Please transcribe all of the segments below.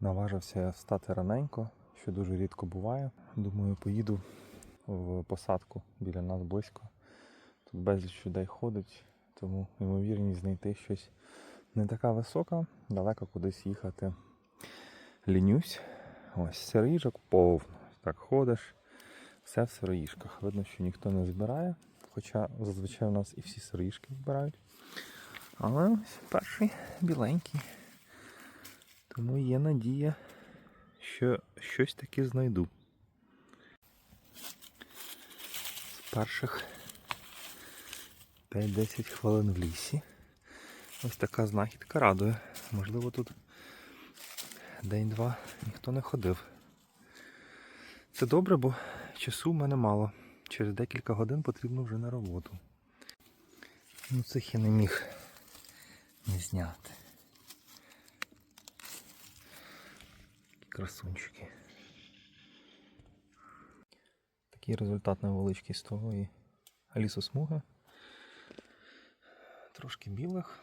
Наважився встати раненько, що дуже рідко буває. Думаю, поїду в посадку біля нас близько. Тут безліч людей ходить, тому ймовірність знайти щось не така висока, далеко кудись їхати. Лінюсь. Ось сироїжок повно. Так ходиш, все в сироїжках. Видно, що ніхто не збирає, хоча зазвичай у нас і всі сироїжки збирають. Але ось перший біленький. Тому є надія, що щось таки знайду. З перших 5-10 хвилин в лісі. Ось така знахідка радує. Можливо, тут день-два ніхто не ходив. Це добре, бо часу в мене мало. Через декілька годин потрібно вже на роботу. Ну, цих я не міг не зняти. Красунчики. Такий результат невеличкий з того і лісосмуги. Трошки білих,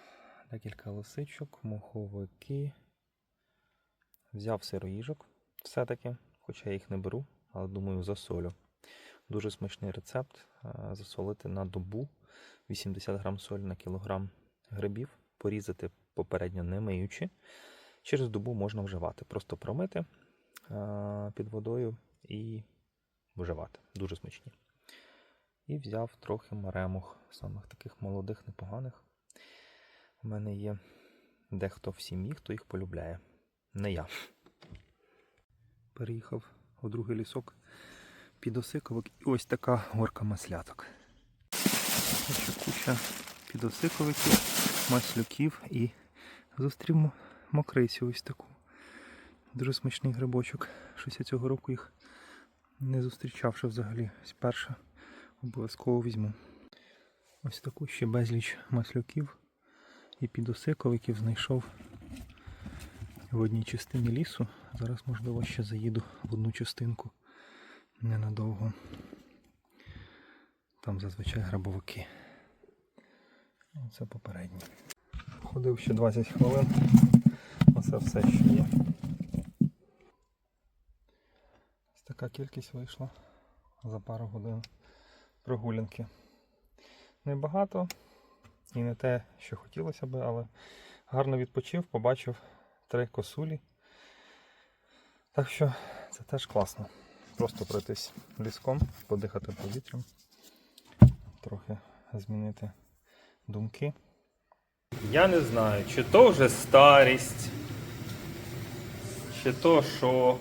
декілька лисичок, моховики. Взяв сироїжок все-таки, хоча я їх не беру, але думаю засолю. Дуже смачний рецепт. Засолити на добу 80 грам солі на кілограм грибів, порізати попередньо не миючи. Через добу можна вживати. Просто промити під водою і вживати. Дуже смачні. І взяв трохи маремух, самих таких молодих, непоганих. У мене є дехто в сім'ї, хто їх полюбляє. Не я. Переїхав у другий лісок підосиковик і ось така горка масляток. Ще куча підосиковиків, маслюків і зустрів мо- мокрицю ось таку. Дуже смачний грибочок. Щось я цього року їх не зустрічав ще взагалі. Ось перше обов'язково візьму. Ось таку ще безліч маслюків і підосиковиків знайшов в одній частині лісу. Зараз, можливо, ще заїду в одну частинку ненадовго. Там зазвичай грабовики. Це попередній. Ходив ще 20 хвилин. Оце все що є. Ось така кількість вийшла за пару годин прогулянки. Небагато і не те, що хотілося би, але гарно відпочив, побачив три косулі. Так що це теж класно. Просто пройтись ліском, подихати повітрям, трохи змінити думки. Я не знаю, чи то вже старість, чи то що.